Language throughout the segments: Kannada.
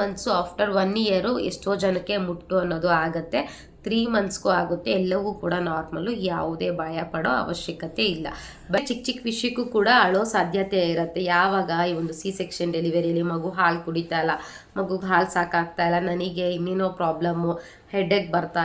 ಮಂತ್ಸು ಆಫ್ಟರ್ ಒನ್ ಇಯರು ಎಷ್ಟೋ ಜನಕ್ಕೆ ಮುಟ್ಟು ಅನ್ನೋದು ಆಗುತ್ತೆ. ತ್ರೀ ಮಂತ್ಸ್ಗೂ ಆಗುತ್ತೆ. ಎಲ್ಲವೂ ಕೂಡ ನಾರ್ಮಲ್ಲು ಯಾವುದೇ ಭಯ ಪಡೋ ಅವಶ್ಯಕತೆ ಇಲ್ಲ. ಬಟ್ ಚಿಕ್ಕ ಚಿಕ್ಕ ವಿಷಯಕ್ಕೂ ಕೂಡ ಅಳೋ ಸಾಧ್ಯತೆ ಇರುತ್ತೆ. ಯಾವಾಗ ಈ ಒಂದು ಸಿ ಸೆಕ್ಷನ್ ಡೆಲಿವರಿಯಲ್ಲಿ ಮಗು ಹಾಲು ಕುಡಿತಾ ಇಲ್ಲ, ಮಗುಗೆ ಹಾಲು ಸಾಕಾಗ್ತಾ ಇಲ್ಲ, ನನಗೆ ಇನ್ನೇನೋ ಪ್ರಾಬ್ಲಮ್ಮು ಹೆಡ್ಡೇಕ್ ಬರ್ತಾ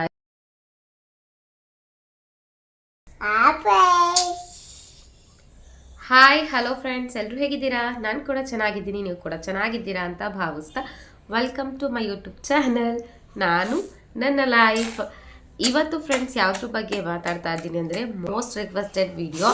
ಹಾಯ್ ಹಲೋ ಫ್ರೆಂಡ್ಸ್ ಎಲ್ಲರೂ ಹೇಗಿದ್ದೀರಾ? ನಾನು ಕೂಡ ಚೆನ್ನಾಗಿದ್ದೀನಿ, ನೀವು ಕೂಡ ಚೆನ್ನಾಗಿದ್ದೀರಾ ಅಂತ ಭಾವಿಸ್ತಾ welcome to my YouTube channel ನಾನು ನನ್ನ ಲೈಫ್ ಇವತ್ತು ಫ್ರೆಂಡ್ಸ್ ಯಾವ್ದ್ರ ಬಗ್ಗೆ ಮಾತಾಡ್ತಾ ಇದ್ದೀನಿ ಅಂದರೆ ಮೋಸ್ಟ್ ರಿಕ್ವೆಸ್ಟೆಡ್ ವಿಡಿಯೋ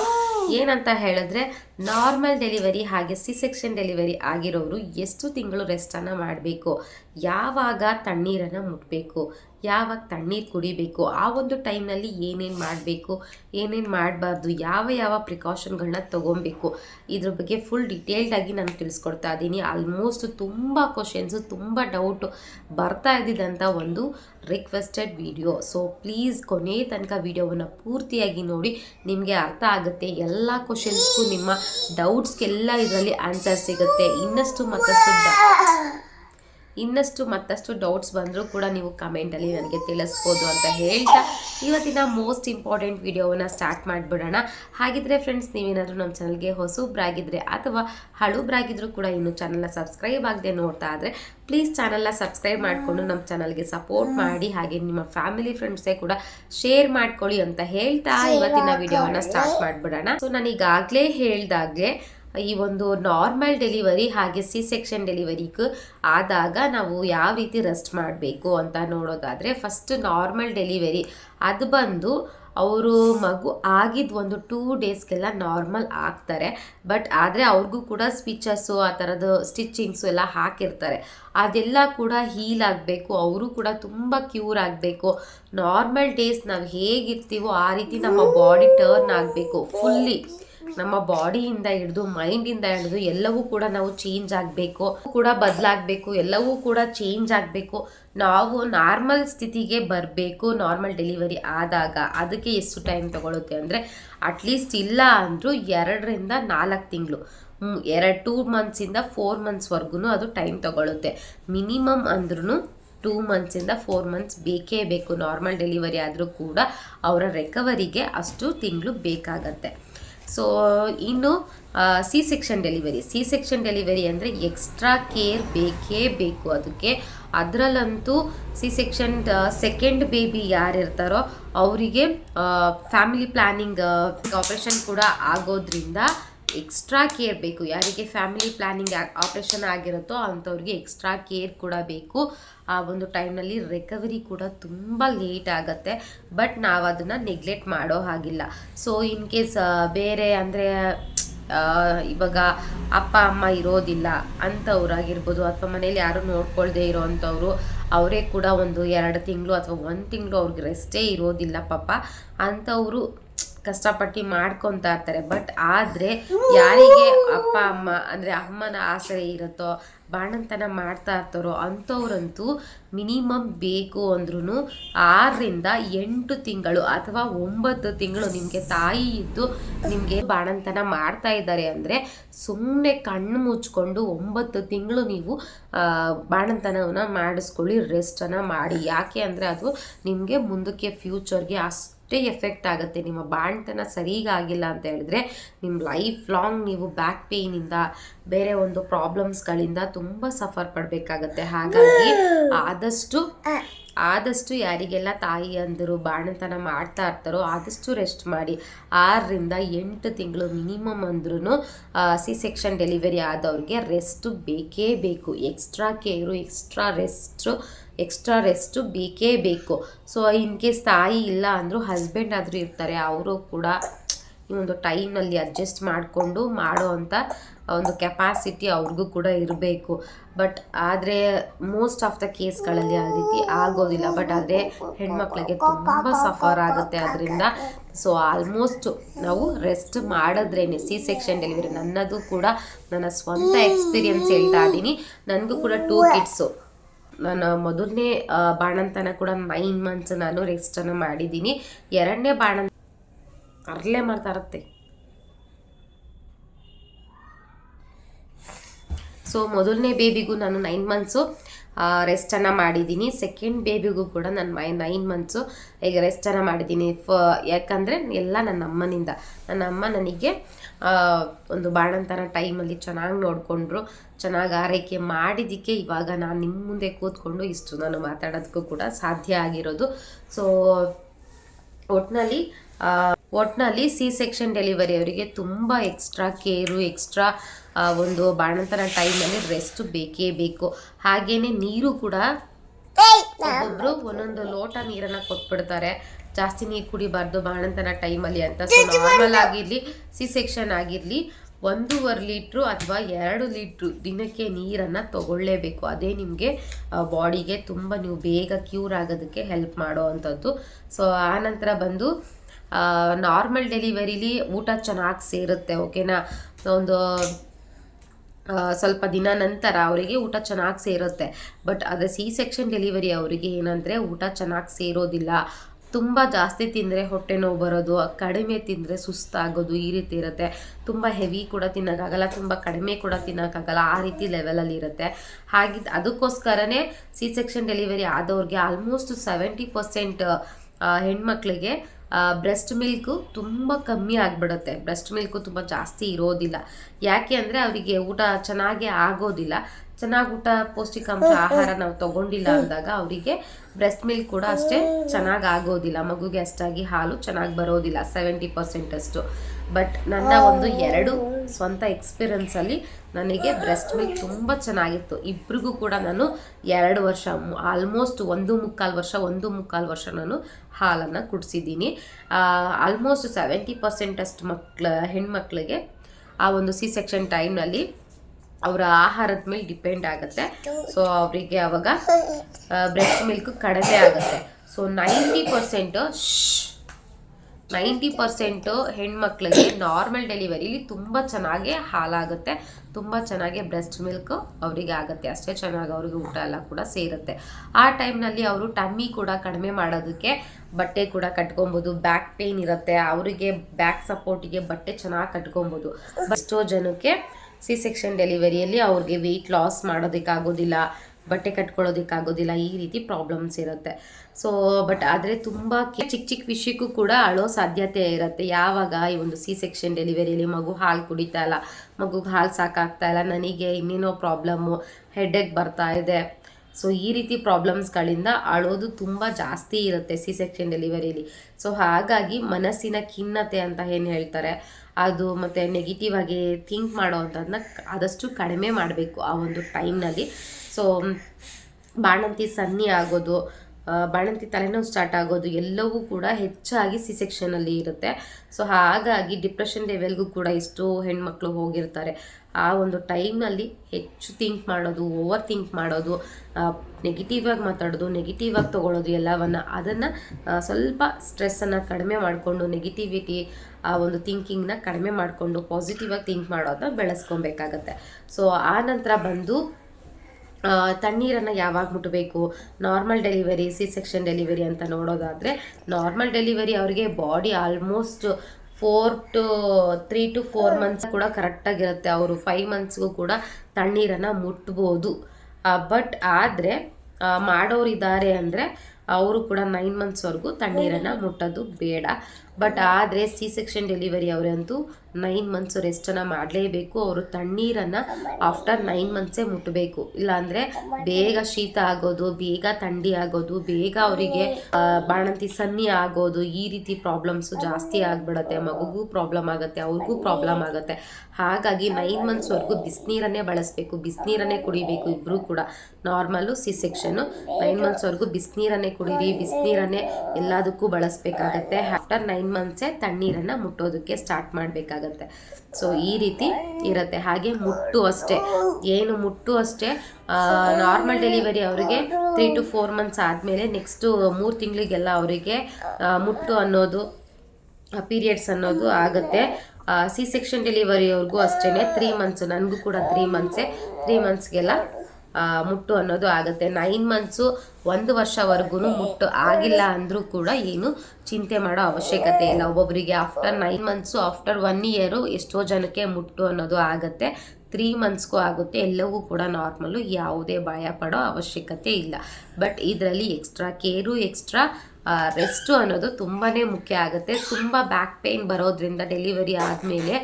ಏನಂತ ಹೇಳಿದ್ರೆ ನಾರ್ಮಲ್ ಡೆಲಿವರಿ ಹಾಗೆ ಸಿ ಸೆಕ್ಷನ್ ಡೆಲಿವರಿ ಆಗಿರೋರು ಎಷ್ಟು ತಿಂಗಳು ರೆಸ್ಟನ್ನು ಮಾಡಬೇಕು? ಯಾವಾಗ ತಣ್ಣೀರನ್ನು ಮುಟ್ಟಬೇಕು ಯಾವಾಗ ತಣ್ಣೀರು ಕುಡಿಬೇಕು? ಆ ಒಂದು ಟೈಮ್ನಲ್ಲಿ ಏನೇನು ಮಾಡಬೇಕು? ಏನೇನು ಮಾಡಬಾರ್ದು? ಯಾವ ಯಾವ ಪ್ರಿಕಾಷನ್ಗಳನ್ನ ತೊಗೊಬೇಕು? ಇದ್ರ ಬಗ್ಗೆ ಫುಲ್ ಡಿಟೇಲ್ಡಾಗಿ ನಾನು ತಿಳಿಸ್ಕೊಡ್ತಾ ಇದ್ದೀನಿ. ಆಲ್ಮೋಸ್ಟ್ ತುಂಬ ಕ್ವಶನ್ಸು, ತುಂಬ ಡೌಟು ಬರ್ತಾ ಇದ್ದಿದ್ದಂಥ ಒಂದು ರಿಕ್ವೆಸ್ಟೆಡ್ ವಿಡಿಯೋ. ಸೊ, ಪ್ಲೀಸ್ ಕೊನೆ ತನಕ ವಿಡಿಯೋವನ್ನು ಪೂರ್ತಿಯಾಗಿ ನೋಡಿ. ನಿಮಗೆ ಅರ್ಥ ಆಗುತ್ತೆ. ಎಲ್ಲ ಕ್ವಶನ್ಸ್ಗೂ ನಿಮ್ಮ ಡೌಟ್ಸ್ಗೆಲ್ಲ ಇದರಲ್ಲಿ ಆನ್ಸರ್ ಸಿಗುತ್ತೆ. ಇನ್ನಷ್ಟು ಮತ್ತಷ್ಟು ಇನ್ನಷ್ಟು ಮತ್ತಷ್ಟು ಡೌಟ್ಸ್ ಬಂದರೂ ಕೂಡ ನೀವು ಕಮೆಂಟಲ್ಲಿ ನನಗೆ ತಿಳಿಸ್ಬೋದು ಅಂತ ಹೇಳ್ತಾ ಇವತ್ತಿನ ಮೋಸ್ಟ್ ಇಂಪಾರ್ಟೆಂಟ್ ವಿಡಿಯೋವನ್ನು ಸ್ಟಾರ್ಟ್ ಮಾಡಿಬಿಡೋಣ. ಹಾಗಿದ್ರೆ ಫ್ರೆಂಡ್ಸ್ ನೀವೇನಾದರೂ ನಮ್ಮ ಚಾನಲ್ಗೆ ಹೊಸಬ್ರಾಗಿದ್ದರೆ ಅಥವಾ ಹಳುಬ್ರಾಗಿದ್ರೂ ಕೂಡ ಇನ್ನು ಚಾನಲ್ನ ಸಬ್ಸ್ಕ್ರೈಬ್ ಆಗದೆ ನೋಡ್ತಾ ಆದರೆ ಪ್ಲೀಸ್ ಚಾನಲ್ನ ಸಬ್ಸ್ಕ್ರೈಬ್ ಮಾಡಿಕೊಂಡು ನಮ್ಮ ಚಾನಲ್ಗೆ ಸಪೋರ್ಟ್ ಮಾಡಿ ಹಾಗೆ ನಿಮ್ಮ ಫ್ಯಾಮಿಲಿ ಫ್ರೆಂಡ್ಸೇ ಕೂಡ ಶೇರ್ ಮಾಡ್ಕೊಳ್ಳಿ ಅಂತ ಹೇಳ್ತಾ ಇವತ್ತಿನ ವಿಡಿಯೋವನ್ನು ಸ್ಟಾರ್ಟ್ ಮಾಡಿಬಿಡೋಣ. ಸೊ ನಾನು ಈಗಾಗಲೇ ಹೇಳ್ದಾಗೆ ಈ ಒಂದು ನಾರ್ಮಲ್ ಡೆಲಿವರಿ ಹಾಗೆ ಸಿ ಸೆಕ್ಷನ್ ಡೆಲಿವರಿಗೂ ಆದಾಗ ನಾವು ಯಾವ ರೀತಿ ರೆಸ್ಟ್ ಮಾಡಬೇಕು ಅಂತ ನೋಡೋದಾದರೆ ಫಸ್ಟ್ ನಾರ್ಮಲ್ ಡೆಲಿವರಿ ಅದು ಬಂದು ಅವರು ಮಗು ಆಗಿದ್ದು ಒಂದು ಟೂ ಡೇಸ್ಗೆಲ್ಲ ನಾರ್ಮಲ್ ಆಗ್ತಾರೆ. ಬಟ್ ಆದರೆ ಅವ್ರಿಗೂ ಕೂಡ ಸ್ವಿಚಸ್ಸು ಆ ಥರದ್ದು ಸ್ಟಿಚಿಂಗ್ಸು ಎಲ್ಲ ಹಾಕಿರ್ತಾರೆ. ಅದೆಲ್ಲ ಕೂಡ ಹೀಲ್ ಆಗಬೇಕು, ಅವರು ಕೂಡ ತುಂಬ ಕ್ಯೂರ್ ಆಗಬೇಕು. ನಾರ್ಮಲ್ ಡೇಸ್ ನಾವು ಹೇಗಿರ್ತೀವೋ ಆ ರೀತಿ ನಮ್ಮ ಬಾಡಿ ಟರ್ನ್ ಆಗಬೇಕು ಫುಲ್ಲಿ ನಮ್ಮ ಬಾಡಿಯಿಂದ ಹಿಡಿದು, ಮೈಂಡಿಂದ ಹಿಡಿದು ಎಲ್ಲವೂ ಕೂಡ ನಾವು ಚೇಂಜ್ ಆಗಬೇಕು, ಕೂಡ ಬದಲಾಗಬೇಕು, ಎಲ್ಲವೂ ಕೂಡ ಚೇಂಜ್ ಆಗಬೇಕು. ನಾವು ನಾರ್ಮಲ್ ಸ್ಥಿತಿಗೆ ಬರಬೇಕು ನಾರ್ಮಲ್ ಡೆಲಿವರಿ ಆದಾಗ ಅದಕ್ಕೆ ಎಷ್ಟು ಟೈಮ್ ತಗೊಳುತ್ತೆ ಅಂದರೆ ಅಟ್ಲೀಸ್ಟ್ ಇಲ್ಲ ಅಂದರೂ ಎರಡರಿಂದ ನಾಲ್ಕು ತಿಂಗಳು. ಎರಡು ಟೂ ಮಂತ್ಸಿಂದ ಫೋರ್ ಮಂತ್ಸ್ವರೆಗೂ ಅದು ಟೈಮ್ ತಗೊಳುತ್ತೆ. ಮಿನಿಮಮ್ ಅಂದ್ರೂ ಟೂ ಮಂತ್ಸಿಂದ ಫೋರ್ ಮಂತ್ಸ್ ಬೇಕೇ ಬೇಕು ನಾರ್ಮಲ್ ಡೆಲಿವರಿ ಆದರೂ ಕೂಡ ಅವರ ರಿಕವರಿಗೆ ಅಷ್ಟು ತಿಂಗಳು ಬೇಕಾಗತ್ತೆ. ಸೊ ಇನ್ನು C section delivery C section delivery ಅಂದರೆ ಎಕ್ಸ್ಟ್ರಾ ಕೇರ್ ಬೇಕೇ ಬೇಕು ಅದಕ್ಕೆ. ಅದರಲ್ಲಂತೂ ಸಿ ಸೆಕ್ಷನ್ ಸೆಕೆಂಡ್ ಬೇಬಿ ಯಾರಿರ್ತಾರೋ ಅವರಿಗೆ ಫ್ಯಾಮಿಲಿ ಪ್ಲ್ಯಾನಿಂಗ್ ಆಪ್ರೇಷನ್ ಕೂಡ ಆಗೋದ್ರಿಂದ ಎಕ್ಸ್ಟ್ರಾ ಕೇರ್ ಬೇಕು. ಯಾರಿಗೆ ಫ್ಯಾಮಿಲಿ ಪ್ಲ್ಯಾನಿಂಗ್ ಆಪ್ರೇಷನ್ ಆಗಿರುತ್ತೋ ಅಂಥವ್ರಿಗೆ ಎಕ್ಸ್ಟ್ರಾ ಕೇರ್ ಕೂಡ ಬೇಕು. ಆ ಒಂದು ಟೈಮ್ನಲ್ಲಿ ರಿಕವರಿ ಕೂಡ ತುಂಬ ಲೇಟ್ ಆಗುತ್ತೆ. ಬಟ್ ನಾವು ಅದನ್ನು ನೆಗ್ಲೆಕ್ಟ್ ಮಾಡೋ ಹಾಗಿಲ್ಲ. ಸೊ ಇನ್ ಕೇಸ್ ಬೇರೆ ಅಂದರೆ ಇವಾಗ ಅಪ್ಪ, ಅಮ್ಮ ಇರೋದಿಲ್ಲ ಅಂಥವ್ರಾಗಿರ್ಬೋದು ಅಥವಾ ಮನೇಲಿ ಯಾರು ನೋಡ್ಕೊಳ್ದೇ ಇರೋ ಅಂಥವ್ರು ಅವರೇ ಕೂಡ ಒಂದು ಎರಡು ತಿಂಗಳು ಅಥವಾ ಒಂದು ತಿಂಗಳು ಅವ್ರಿಗೆ ರೆಸ್ಟೇ ಇರೋದಿಲ್ಲ ಪಾಪ. ಅಂಥವರು ಕಷ್ಟಪಟ್ಟು ಮಾಡ್ಕೊತಾ ಇರ್ತಾರೆ. ಬಟ್ ಆದರೆ ಯಾರಿಗೆ ಅಪ್ಪ, ಅಮ್ಮ, ಅಂದರೆ ಅಮ್ಮನ ಆಸರೆ ಇರುತ್ತೋ, ಬಾಣಂತನ ಮಾಡ್ತಾ ಇರ್ತಾರೋ ಅಂಥವ್ರಂತೂ ಮಿನಿಮಮ್ ಬೇಕು ಅಂದ್ರೂ ಆರರಿಂದ ಎಂಟು ತಿಂಗಳು ಅಥವಾ ಒಂಬತ್ತು ತಿಂಗಳು ನಿಮಗೆ ತಾಯಿ ಇದ್ದು ನಿಮಗೆ ಬಾಣಂತನ ಮಾಡ್ತಾ ಇದ್ದಾರೆ ಅಂದರೆ ಸುಮ್ಮನೆ ಕಣ್ಣು ಮುಚ್ಕೊಂಡು ಒಂಬತ್ತು ತಿಂಗಳು ನೀವು ಬಾಣಂತನವನ್ನು ಮಾಡಿಸ್ಕೊಳ್ಳಿ ರೆಸ್ಟನ್ನು ಮಾಡಿ. ಯಾಕೆ ಅಂದರೆ ಅದು ನಿಮಗೆ ಮುಂದಕ್ಕೆ ಫ್ಯೂಚರ್ಗೆ ಅಷ್ಟು ಅಷ್ಟೇ ಎಫೆಕ್ಟ್ ಆಗುತ್ತೆ ನಿಮ್ಮ ಬಾಣ್ತನ ಸರಿಗಾಗಿಲ್ಲ ಅಂತ ಹೇಳಿದ್ರೆ ನಿಮ್ಮ ಲೈಫ್ ಲಾಂಗ್ ನೀವು ಬ್ಯಾಕ್ ಪೇಯ್ನಿಂದ ಬೇರೆ ಒಂದು ಪ್ರಾಬ್ಲಮ್ಸ್ಗಳಿಂದ ತುಂಬ ಸಫರ್ ಪಡಬೇಕಾಗತ್ತೆ. ಹಾಗಾಗಿ ಆದಷ್ಟು ಆದಷ್ಟು ಯಾರಿಗೆಲ್ಲ ತಾಯಿ ಅಂದರು, ಬಾಣಂತನ ಮಾಡ್ತಾ ಇರ್ತಾರೋ ಆದಷ್ಟು ರೆಸ್ಟ್ ಮಾಡಿ. ಆರರಿಂದ ಎಂಟು ತಿಂಗಳು ಮಿನಿಮಮ್ ಅಂದ್ರೂ ಸಿ ಸೆಕ್ಷನ್ ಡೆಲಿವರಿ ಆದವ್ರಿಗೆ ರೆಸ್ಟ್ ಬೇಕೇ ಬೇಕು. Extra care extra rest extra rest ಬೇಕೇ ಬೇಕು. ಸೊ ಇನ್ ಕೇಸ್ ತಾಯಿ ಇಲ್ಲ ಅಂದರೂ ಹಸ್ಬೆಂಡ್ ಆದರೂ ಇರ್ತಾರೆ, ಅವರು ಕೂಡ ಈ ಒಂದು ಟೈಮ್ನಲ್ಲಿ ಅಡ್ಜಸ್ಟ್ ಮಾಡಿಕೊಂಡು ಮಾಡೋ ಅಂಥ ಒಂದು ಕೆಪಾಸಿಟಿ ಅವ್ರಿಗೂ ಕೂಡ ಇರಬೇಕು. ಬಟ್ ಆದರೆ ಮೋಸ್ಟ್ ಆಫ್ ದ ಕೇಸ್ಗಳಲ್ಲಿ ಆ ರೀತಿ ಆಗೋದಿಲ್ಲ. ಬಟ್ ಆದರೆ ಹೆಣ್ಮಕ್ಳಿಗೆ ತುಂಬ ಸಫರ್ ಆಗುತ್ತೆ ಅದರಿಂದ ಸೊ ಆಲ್ಮೋಸ್ಟ್ ನಾವು ರೆಸ್ಟ್ ಮಾಡಿದ್ರೇನೆ. ಸಿ ಸೆಕ್ಷನ್ ಡೆಲಿವರಿ ನನ್ನದು ಕೂಡ ನನ್ನ ಸ್ವಂತ ಎಕ್ಸ್ಪೀರಿಯನ್ಸ್ ಹೇಳ್ತಾ ಇದ್ದೀನಿ. ನನಗೂ ಕೂಡ ಟೂ ಕಿಡ್ಸು ನಾನು ಮೊದಲನೇ ಬಾಣಂತನ ಕೂಡ ನೈನ್ ಮಂತ್ಸ್ ನಾನು ರೆಸ್ಟನ್ನು ಮಾಡಿದ್ದೀನಿ. ಎರಡನೇ ಬಾಣಂತ ಅರ್ಲೆ ಮಾಡ್ತಾ ಇರುತ್ತೆ. ಸೊ ಮೊದಲನೇ ಬೇಬಿಗೂ ನಾನು ನೈನ್ ಮಂತ್ಸು ರೆಸ್ಟನ್ನು ಮಾಡಿದ್ದೀನಿ. ಸೆಕೆಂಡ್ ಬೇಬಿಗೂ ಕೂಡ ನನ್ನ ಮೈ ನೈನ್ ಮಂತ್ಸು ಈಗ ರೆಸ್ಟನ್ನು ಮಾಡಿದ್ದೀನಿ. ಫ ಯಾಕಂದರೆ ಎಲ್ಲ ನನ್ನ ಅಮ್ಮನಿಂದ. ನನ್ನ ಅಮ್ಮ ನನಗೆ ಒಂದು ಬಾಣಂತನ ಟೈಮಲ್ಲಿ ಚೆನ್ನಾಗಿ ನೋಡಿಕೊಂಡ್ರು. ಚೆನ್ನಾಗಿ ಆರೈಕೆ ಮಾಡಿದ್ದಕ್ಕೆ ಇವಾಗ ನಾನು ನಿಮ್ಮ ಮುಂದೆ ಕೂತ್ಕೊಂಡು ಇಷ್ಟು ನಾನು ಮಾತಾಡೋದಕ್ಕೂ ಕೂಡ ಸಾಧ್ಯ ಆಗಿರೋದು. ಸೊ ಒಟ್ಟಿನಲ್ಲಿ ಒಟ್ಟಿನಲ್ಲಿ ಸಿ ಸೆಕ್ಷನ್ ಡೆಲಿವರಿ ಅವರಿಗೆ ತುಂಬ ಎಕ್ಸ್ಟ್ರಾ ಕೇರು ಎಕ್ಸ್ಟ್ರಾ ಒಂದು ಬಾಣಂತನ ಟೈಮಲ್ಲಿ ರೆಸ್ಟ್ ಬೇಕೇ ಬೇಕು. ಹಾಗೇನೆ ನೀರು ಕೂಡ ಒಬ್ಬೊಬ್ರು ಒಂದೊಂದು ಲೋಟ ನೀರನ್ನ ಕೊಟ್ಬಿಡ್ತಾರೆ. ಜಾಸ್ತಿ ನೀರು ಕುಡಿಬಾರ್ದು ಬಾಣಂತನ ಟೈಮಲ್ಲಿ ಅಂತ. ಸೊ ನಾರ್ಮಲ್ ಆಗಿರಲಿ ಸಿ ಸೆಕ್ಷನ್ ಆಗಿರಲಿ, ಒಂದೂವರೆ ಲೀಟ್ರು ಅಥವಾ ಎರಡು ಲೀಟ್ರು ದಿನಕ್ಕೆ ನೀರನ್ನು ತಗೊಳ್ಳೇಬೇಕು. ಅದೇ ನಿಮಗೆ ಬಾಡಿಗೆ ತುಂಬ ನೀವು ಬೇಗ ಕ್ಯೂರ್ ಆಗೋದಕ್ಕೆ ಹೆಲ್ಪ್ ಮಾಡೋ ಅಂಥದ್ದು. ಸೊ ಆನಂತರ ಬಂದು ನಾರ್ಮಲ್ ಡೆಲಿವರಿಲಿ ಊಟ ಚೆನ್ನಾಗಿ ಸೇರುತ್ತೆ ಓಕೆನಾ ಒಂದು ಸ್ವಲ್ಪ ದಿನ ನಂತರ ಅವರಿಗೆ ಊಟ ಚೆನ್ನಾಗಿ ಸೇರುತ್ತೆ. ಬಟ್ ಅದೇ ಸಿ ಸೆಕ್ಷನ್ ಡೆಲಿವರಿ ಅವರಿಗೆ ಏನಂದರೆ ಊಟ ಚೆನ್ನಾಗಿ ಸೇರೋದಿಲ್ಲ. ತುಂಬ ಜಾಸ್ತಿ ತಿಂದರೆ ಹೊಟ್ಟೆ ನೋವು ಬರೋದು, ಕಡಿಮೆ ತಿಂದರೆ ಸುಸ್ತಾಗೋದು ಈ ರೀತಿ ಇರುತ್ತೆ. ತುಂಬ ಹೆವಿ ಕೂಡ ತಿನ್ನೋಕ್ಕಾಗಲ್ಲ, ತುಂಬ ಕಡಿಮೆ ಕೂಡ ತಿನ್ನೋಕ್ಕಾಗಲ್ಲ, ಆ ರೀತಿ ಲೆವೆಲಲ್ಲಿ ಇರುತ್ತೆ. ಹಾಗಿದ್ದು ಅದಕ್ಕೋಸ್ಕರನೇ ಸಿ ಸೆಕ್ಷನ್ ಡೆಲಿವರಿ ಆದವ್ರಿಗೆ ಆಲ್ಮೋಸ್ಟ್ ಸೆವೆಂಟಿ ಪರ್ಸೆಂಟ್ ಹೆಣ್ಮಕ್ಳಿಗೆ ಬ್ರೆಸ್ಟ್ ಮಿಲ್ಕು ತುಂಬ ಕಮ್ಮಿ ಆಗಿಬಿಡುತ್ತೆ. ಬ್ರೆಸ್ಟ್ ಮಿಲ್ಕು ತುಂಬ ಜಾಸ್ತಿ ಇರೋದಿಲ್ಲ. ಯಾಕೆ ಅಂದರೆ ಅವರಿಗೆ ಊಟ ಚೆನ್ನಾಗಿ ಆಗೋದಿಲ್ಲ. ಚೆನ್ನಾಗಿ ಊಟ ಪೌಷ್ಟಿಕಾಂಶ ಆಹಾರ ನಾವು ತಗೊಂಡಿಲ್ಲ ಅಂದಾಗ ಅವರಿಗೆ ಬ್ರೆಸ್ಟ್ ಮಿಲ್ಕ್ ಕೂಡ ಅಷ್ಟೇ ಚೆನ್ನಾಗಿ ಆಗೋದಿಲ್ಲ. ಮಗುಗೆ ಅಷ್ಟಾಗಿ ಹಾಲು ಚೆನ್ನಾಗಿ ಬರೋದಿಲ್ಲ. ಸೆವೆಂಟಿ ಪರ್ಸೆಂಟ್ ಅಷ್ಟು. ಬಟ್ ನನ್ನ ಒಂದು ಎರಡು ಸ್ವಂತ ಎಕ್ಸ್ಪೀರಿಯನ್ಸಲ್ಲಿ ನನಗೆ ಬ್ರೆಸ್ಟ್ ಮಿಲ್ಕ್ ತುಂಬ ಚೆನ್ನಾಗಿತ್ತು. ಇಬ್ರಿಗೂ ಕೂಡ ನಾನು ಎರಡು ವರ್ಷ ಆಲ್ಮೋಸ್ಟ್ ಒಂದು ಮುಕ್ಕಾಲು ವರ್ಷ ಒಂದು ಮುಕ್ಕಾಲು ವರ್ಷ ನಾನು ಹಾಲನ್ನು ಕುಡಿಸಿದ್ದೀನಿ. ಆಲ್ಮೋಸ್ಟ್ ಸೆವೆಂಟಿ ಪರ್ಸೆಂಟ್ ಅಷ್ಟು ಮಕ್ಳ ಹೆಣ್ಮಕ್ಳಿಗೆ ಆ ಒಂದು ಸಿ ಸೆಕ್ಷನ್ ಟೈಮ್ನಲ್ಲಿ ಅವರ ಆಹಾರದ ಮೇಲೆ ಡಿಪೆಂಡ್ ಆಗುತ್ತೆ. ಸೊ ಅವರಿಗೆ ಅವಾಗ ಬ್ರೆಸ್ಟ್ ಮಿಲ್ಕ್ ಕಡಿಮೆ ಆಗುತ್ತೆ. So ninety percent ninety percent ಹೆಣ್ಮಕ್ಳಿಗೆ ನಾರ್ಮಲ್ ಡೆಲಿವರಿಲಿ ತುಂಬ ಚೆನ್ನಾಗಿ ಹಾಲಾಗುತ್ತೆ ತುಂಬ ಚೆನ್ನಾಗಿ ಬ್ರೆಸ್ಟ್ ಮಿಲ್ಕ್ ಅವರಿಗೆ ಆಗುತ್ತೆ. ಅಷ್ಟೇ ಚೆನ್ನಾಗಿ ಅವ್ರಿಗೆ ಊಟ ಎಲ್ಲ ಕೂಡ ಸೇರುತ್ತೆ. ಆ ಟೈಮ್ನಲ್ಲಿ ಅವರು ಟಮ್ಮಿ ಕೂಡ ಕಡಿಮೆ ಮಾಡೋದಕ್ಕೆ ಬಟ್ಟೆ ಕೂಡ ಕಟ್ಕೊಬೋದು. ಬ್ಯಾಕ್ ಪೇನ್ ಇರುತ್ತೆ. ಅವರಿಗೆ ಬ್ಯಾಕ್ ಸಪೋರ್ಟಿಗೆ ಬಟ್ಟೆ ಚೆನ್ನಾಗಿ ಕಟ್ಕೊಬೋದು. ಎಷ್ಟೋ ಜನಕ್ಕೆ ಸಿ ಸೆಕ್ಷನ್ ಡೆಲಿವರಿಯಲ್ಲಿ ಅವ್ರಿಗೆ ವೆಯ್ಟ್ ಲಾಸ್ ಮಾಡೋದಕ್ಕಾಗೋದಿಲ್ಲ ಬಟ್ಟೆ ಕಟ್ಕೊಳ್ಳೋದಕ್ಕಾಗೋದಿಲ್ಲ, ಈ ರೀತಿ ಪ್ರಾಬ್ಲಮ್ಸ್ ಇರುತ್ತೆ. ಸೊ ಬಟ್ ಆದರೆ ತುಂಬ ಚಿಕ್ಕ ಚಿಕ್ಕ ವಿಷಯಕ್ಕೂ ಕೂಡ ಅಳೋ ಸಾಧ್ಯತೆ ಇರುತ್ತೆ. ಯಾವಾಗ ಈ ಒಂದು ಸಿ ಸೆಕ್ಷನ್ ಡೆಲಿವರಿಯಲ್ಲಿ ಮಗು ಹಾಲು ಕುಡಿತಾ ಇಲ್ಲ, ಮಗುಗೆ ಹಾಲು ಸಾಕಾಗ್ತಾ ಇಲ್ಲ, ನನಗೆ ಇನ್ನೇನೋ ಪ್ರಾಬ್ಲಮ್ಮು ಹೆಡ್ಏಕ್ ಬರ್ತಾ ಇದೆ. ಸೊ ಈ ರೀತಿ ಪ್ರಾಬ್ಲಮ್ಸ್ಗಳಿಂದ ಅಳೋದು ತುಂಬ ಜಾಸ್ತಿ ಇರುತ್ತೆ ಸಿ ಸೆಕ್ಷನ್ ಡೆಲಿವರಿಲಿ ಸೊ ಹಾಗಾಗಿ ಮನಸ್ಸಿನ ಖಿನ್ನತೆ ಅಂತ ಏನು ಹೇಳ್ತಾರೆ? ಅದು ಮತ್ತು ನೆಗೆಟಿವ್ ಆಗಿ ಥಿಂಕ್ ಮಾಡೋ ಅಂಥದ್ದನ್ನ ಆದಷ್ಟು ಕಡಿಮೆ ಮಾಡಬೇಕು ಆ ಒಂದು ಟೈಮ್ನಲ್ಲಿ ಸೊ ಬಾಣಂತಿ ಸನ್ನಿ ಆಗೋದು ಬಾಣಂತಿ ತಲೆನೋವು ಸ್ಟಾರ್ಟ್ ಆಗೋದು ಎಲ್ಲವೂ ಕೂಡ ಹೆಚ್ಚಾಗಿ ಸಿ ಸೆಕ್ಷನಲ್ಲಿ ಇರುತ್ತೆ. ಸೊ ಹಾಗಾಗಿ ಡಿಪ್ರೆಷನ್ ಲೆವೆಲ್ಗೂ ಕೂಡ ಎಷ್ಟೋ ಹೆಣ್ಮಕ್ಳು ಹೋಗಿರ್ತಾರೆ. ಆ ಒಂದು ಟೈಮ್ನಲ್ಲಿ ಹೆಚ್ಚು ಥಿಂಕ್ ಮಾಡೋದು ಓವರ್ ಥಿಂಕ್ ಮಾಡೋದು ನೆಗೆಟಿವ್ ಆಗಿ ಮಾತಾಡೋದು ನೆಗೆಟಿವ್ ಆಗಿ ತಗೊಳ್ಳೋದು ಎಲ್ಲವನ್ನ ಅದನ್ನು ಸ್ವಲ್ಪ ಸ್ಟ್ರೆಸ್ಸನ್ನು ಕಡಿಮೆ ಮಾಡಿಕೊಂಡು ನೆಗೆಟಿವಿಟಿ ಆ ಒಂದು ಥಿಂಕಿಂಗ್ನ ಕಡಿಮೆ ಮಾಡಿಕೊಂಡು ಪಾಸಿಟಿವ್ ಆಗಿ ಥಿಂಕ್ ಮಾಡೋದನ್ನ ಬೆಳೆಸ್ಕೊಬೇಕಾಗತ್ತೆ. ಸೊ ಆ ನಂತರ ಬಂದು ತಣ್ಣೀರನ್ನು ಯಾವಾಗ ಮುಟ್ಟಬೇಕು normal delivery C section delivery ಅಂತ ನೋಡೋದಾದರೆ ನಾರ್ಮಲ್ ಡೆಲಿವರಿ ಅವರಿಗೆ body almost four to three to four months ಕೂಡ ಕರೆಕ್ಟಾಗಿರುತ್ತೆ ಅವರು ಫೈವ್ ಮಂತ್ಸ್ಗೂ ಕೂಡ ತಣ್ಣೀರನ್ನು ಮುಟ್ಬೋದು. ಬಟ್ ಆದರೆ ಮಾಡೋರಿದ್ದಾರೆ ಅಂದರೆ ಅವರು ಕೂಡ ನೈನ್ ಮಂತ್ಸ್ವರೆಗೂ ತಣ್ಣೀರನ್ನು ಮುಟ್ಟೋದು ಬೇಡ. ಬಟ್ ಆದರೆ ಸಿ ಸೆಕ್ಷನ್ ಡೆಲಿವರಿ ಅವರಂತೂ ನೈನ್ ಮಂತ್ಸ್ ರೆಸ್ಟನ್ನು ಮಾಡಲೇಬೇಕು. ಅವರು ತಣ್ಣೀರನ್ನು ಆಫ್ಟರ್ ನೈನ್ ಮಂತ್ಸೇ ಮುಟ್ಟಬೇಕು ಇಲ್ಲಾಂದರೆ ಬೇಗ ಶೀತ ಆಗೋದು, ಬೇಗ ಥಂಡಿ ಆಗೋದು, ಬೇಗ ಅವರಿಗೆ ಬಾಣಂತಿ ಸನ್ನಿ ಆಗೋದು, ಈ ರೀತಿ ಪ್ರಾಬ್ಲಮ್ಸು ಜಾಸ್ತಿ ಆಗಿಬಿಡುತ್ತೆ. ಮಗುಗೂ ಪ್ರಾಬ್ಲಮ್ ಆಗುತ್ತೆ, ಅವ್ರಿಗೂ ಪ್ರಾಬ್ಲಮ್ ಆಗುತ್ತೆ. ಹಾಗಾಗಿ ನೈನ್ ಮಂತ್ಸ್ವರೆಗೂ ಬಿಸಿನೀರನ್ನೇ ಬಳಸಬೇಕು. ಬಿಸಿನೀರನ್ನೇ ಕುಡಿಬೇಕು ಇಬ್ಬರೂ ಕೂಡ. ನಾರ್ಮಲು ಸಿ ಸೆಕ್ಷನ್ನು ನೈನ್ ಮಂತ್ಸ್ವರೆಗೂ ಬಿಸಿನೀರನ್ನೇ ಕುಡೀರಿ, ಬಿಸಿನೀರನ್ನೇ ಎಲ್ಲದಕ್ಕೂ ಬಳಸಬೇಕಾಗತ್ತೆ. ಆಫ್ಟರ್ ನೈನ್ ಮಂತ್ಸೇ ತಣ್ಣೀರನ್ನು ಮುಟ್ಟೋದಕ್ಕೆ ಸ್ಟಾರ್ಟ್ ಮಾಡಬೇಕಾಗತ್ತೆ. ಸೊ ಈ ರೀತಿ ಇರುತ್ತೆ. ಹಾಗೆ ಮುಟ್ಟು ಅಷ್ಟೇ. ಏನು ಮುಟ್ಟು ಅಷ್ಟೇ ನಾರ್ಮಲ್ ಡೆಲಿವರಿ ಅವರಿಗೆ ತ್ರೀ ಟು ಫೋರ್ ಮಂತ್ಸ್ ಆದಮೇಲೆ ನೆಕ್ಸ್ಟು ಮೂರು ತಿಂಗಳಿಗೆಲ್ಲ ಅವರಿಗೆ ಮುಟ್ಟು ಅನ್ನೋದು ಪೀರಿಯಡ್ಸ್ ಅನ್ನೋದು ಆಗುತ್ತೆ. ಸಿ ಸೆಕ್ಷನ್ ಡೆಲಿವರಿ ಡೆಲಿವರಿಯವ್ರಿಗೂ ಅಷ್ಟೇ ತ್ರೀ ಮಂತ್ಸ್ ನನಗೂ ಕೂಡ ತ್ರೀ ಮಂತ್ಸೇ ತ್ರೀ ಮಂತ್ಸ್ಗೆಲ್ಲ ಮುಟ್ಟು ಅನ್ನೋದು ಆಗುತ್ತೆ. ನೈನ್ ಮಂತ್ಸು ಒಂದು ವರ್ಷವರೆಗೂ ಮುಟ್ಟು ಆಗಿಲ್ಲ ಅಂದರೂ ಕೂಡ ಏನು ಚಿಂತೆ ಮಾಡೋ ಅವಶ್ಯಕತೆ ಇಲ್ಲ. ಒಬ್ಬೊಬ್ಬರಿಗೆ after nine months after one year ಎಷ್ಟೋ ಜನಕ್ಕೆ ಮುಟ್ಟು ಅನ್ನೋದು ಆಗುತ್ತೆ. ತ್ರೀ ಮಂತ್ಸ್ಗೂ ಆಗುತ್ತೆ. ಎಲ್ಲವೂ ಕೂಡ ನಾರ್ಮಲು ಯಾವುದೇ ಭಯ ಪಡೋ ಅವಶ್ಯಕತೆ ಇಲ್ಲ. ಬಟ್ ಇದರಲ್ಲಿ ಎಕ್ಸ್ಟ್ರಾ ಕೇರು ಎಕ್ಸ್ಟ್ರಾ ರೆಸ್ಟು ಅನ್ನೋದು ತುಂಬಾ ಮುಖ್ಯ ಆಗುತ್ತೆ. ತುಂಬ ಬ್ಯಾಕ್ ಪೇಯ್ನ್ ಬರೋದ್ರಿಂದ ಡೆಲಿವರಿ ಆದಮೇಲೆ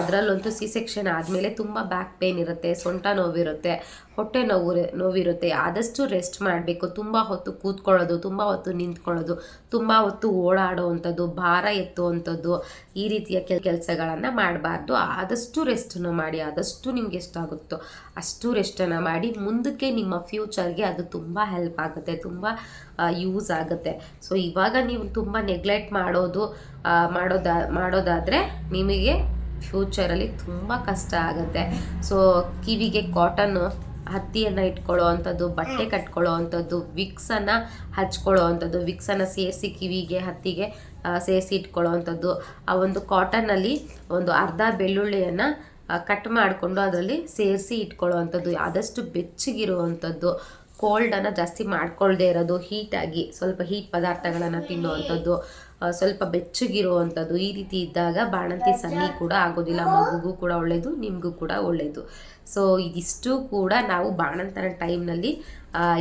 ಅದರಲ್ಲಂತೂ ಸಿ ಸೆಕ್ಷನ್ ಆದಮೇಲೆ ತುಂಬ ಬ್ಯಾಕ್ ಪೇಯ್ನ್ ಇರುತ್ತೆ, ಸೊಂಟ ನೋವಿರುತ್ತೆ, ಹೊಟ್ಟೆ ನೋವು, ನೋವಿರುತ್ತೆ. ಆದಷ್ಟು ರೆಸ್ಟ್ ಮಾಡಬೇಕು. ತುಂಬ ಹೊತ್ತು ಕೂತ್ಕೊಳ್ಳೋದು, ತುಂಬ ಹೊತ್ತು ನಿಂತ್ಕೊಳ್ಳೋದು, ತುಂಬ ಹೊತ್ತು ಓಡಾಡುವಂಥದ್ದು, ಭಾರ ಎತ್ತುವಂಥದ್ದು ಈ ರೀತಿಯ ಕೆಲ, ಕೆಲಸಗಳನ್ನು ಮಾಡಬಾರ್ದು. ಆದಷ್ಟು ರೆಸ್ಟನ್ನು ಮಾಡಿ, ಆದಷ್ಟು ನಿಮ್ಗೆ ಎಷ್ಟಾಗುತ್ತೋ ಅಷ್ಟು ರೆಸ್ಟನ್ನು ಮಾಡಿ. ಮುಂದಕ್ಕೆ ನಿಮ್ಮ ಫ್ಯೂಚರ್ಗೆ ಅದು ತುಂಬ ಹೆಲ್ಪ್ ಆಗುತ್ತೆ, ತುಂಬ ಯೂಸ್ ಆಗುತ್ತೆ. ಸೊ ಇವಾಗ ನೀವು ತುಂಬ ನೆಗ್ಲೆಕ್ಟ್ ಮಾಡೋದು ಮಾಡೋದ ಮಾಡೋದಾ ಮಾಡೋದಾದರೆ ನಿಮಗೆ ಫ್ಯೂಚರಲ್ಲಿ ತುಂಬ ಕಷ್ಟ ಆಗುತ್ತೆ. ಸೊ ಕಿವಿಗೆ ಕಾಟನ್ನು ಹತ್ತಿಯನ್ನು ಇಟ್ಕೊಳ್ಳೋ ಅಂಥದ್ದು ಬಟ್ಟೆ ಕಟ್ಕೊಳ್ಳೋ ಅಂಥದ್ದು ವಿಕ್ಸನ್ನು ಹಚ್ಕೊಳ್ಳೋ ಅಂಥದ್ದು ವಿಕ್ಸನ್ನು ಸೇರಿಸಿ ಕಿವಿಗೆ ಹತ್ತಿಗೆ ಸೇರಿಸಿ ಇಟ್ಕೊಳ್ಳೋ ಅಂಥದ್ದು ಆ ಒಂದು ಕಾಟನ್ನಲ್ಲಿ ಒಂದು ಅರ್ಧ ಬೆಳ್ಳುಳ್ಳಿಯನ್ನು ಕಟ್ ಮಾಡಿಕೊಂಡು ಅದರಲ್ಲಿ ಸೇರಿಸಿ ಇಟ್ಕೊಳ್ಳೋ ಅಂಥದ್ದು ಆದಷ್ಟು ಬೆಚ್ಚಗಿರುವಂಥದ್ದು. ಕೋಲ್ಡನ್ನು ಜಾಸ್ತಿ ಮಾಡ್ಕೊಳ್ಳದೆ ಇರೋದು ಹೀಟಾಗಿ ಸ್ವಲ್ಪ ಹೀಟ್ ಪದಾರ್ಥಗಳನ್ನು ತಿನ್ನುವಂಥದ್ದು ಸ್ವಲ್ಪ ಬೆಚ್ಚಗಿರುವಂಥದ್ದು ಈ ರೀತಿ ಇದ್ದಾಗ ಬಾಣಂತಿ ಸನ್ನಿ ಕೂಡ ಆಗೋದಿಲ್ಲ. ಮಗುಗೂ ಕೂಡ ಒಳ್ಳೆಯದು ನಿಮಗೂ ಕೂಡ ಒಳ್ಳೆಯದು ಸೊ ಇದಿಷ್ಟು ಕೂಡ ನಾವು ಬಾಣಂತನ ಟೈಮ್ನಲ್ಲಿ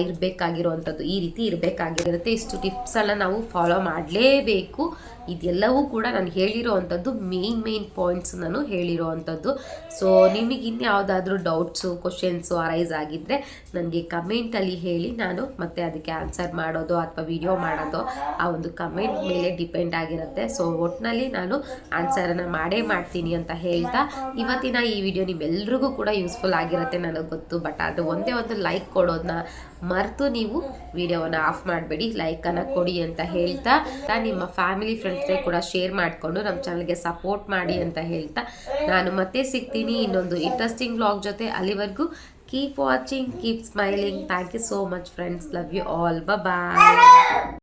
ಇರಬೇಕಾಗಿರುವಂಥದ್ದು. ಈ ರೀತಿ ಇರಬೇಕಾಗಿರುತ್ತೆ. ಇಷ್ಟು ಟಿಪ್ಸನ್ನು ನಾವು ಫಾಲೋ ಮಾಡಲೇಬೇಕು. ಇದೆಲ್ಲವೂ ಕೂಡ ನಾನು ಹೇಳಿರೋ ಅಂಥದ್ದು ಮೇಯ್ನ್ ಮೇಯ್ನ್ ಪಾಯಿಂಟ್ಸ್ ನಾನು ಹೇಳಿರೋ ಅಂಥದ್ದು ಸೊ ನಿಮಗೆ ಇನ್ಯಾವುದಾದ್ರೂ ಡೌಟ್ಸು ಕ್ವಶನ್ಸು ಅರೈಸ್ ಆಗಿದ್ದರೆ ನನಗೆ ಕಮೆಂಟಲ್ಲಿ ಹೇಳಿ, ನಾನು ಮತ್ತೆ ಅದಕ್ಕೆ ಆನ್ಸರ್ ಮಾಡೋದು ಅಥವಾ ವಿಡಿಯೋ ಮಾಡೋದು ಆ ಒಂದು ಕಮೆಂಟ್ ಮೇಲೆ ಡಿಪೆಂಡ್ ಆಗಿರುತ್ತೆ. ಸೊ ಒಟ್ಟಿನಲ್ಲಿ ನಾನು ಆನ್ಸರನ್ನು ಮಾಡೇ ಮಾಡ್ತೀನಿ ಅಂತ ಹೇಳ್ತಾ, ಇವತ್ತಿನ ಈ ವಿಡಿಯೋ ನಿಮ್ಮೆಲ್ರಿಗೂ ಕೂಡ ಯೂಸ್ಫುಲ್ ಆಗಿರುತ್ತೆ ನನಗೆ ಗೊತ್ತು. ಬಟ್ ಅದು ಒಂದೇ ಒಂದು ಲೈಕ್ ಕೊಡೋದನ್ನ ಮರೆತು ನೀವು ವಿಡಿಯೋವನ್ನು ಆಫ್ ಮಾಡಬೇಡಿ ಲೈಕನ್ನು ಕೊಡಿ ಅಂತ ಹೇಳ್ತಾ, ನಿಮ್ಮ ಫ್ಯಾಮಿಲಿ ಫ್ರೆಂಡ್ಸ್ಗೆ ಕೂಡ ಶೇರ್ ಮಾಡಿಕೊಂಡು ನಮ್ಮ ಚಾನಲ್ಗೆ ಸಪೋರ್ಟ್ ಮಾಡಿ ಅಂತ ಹೇಳ್ತಾ, ನಾನು ಮತ್ತೆ ಸಿಗ್ತೀನಿ ಇನ್ನೊಂದು ಇಂಟ್ರೆಸ್ಟಿಂಗ್ ಬ್ಲಾಗ್ ಜೊತೆ ಅಲ್ಲಿವರೆಗೂ. Keep watching keep smiling thank you so much friends love you all bye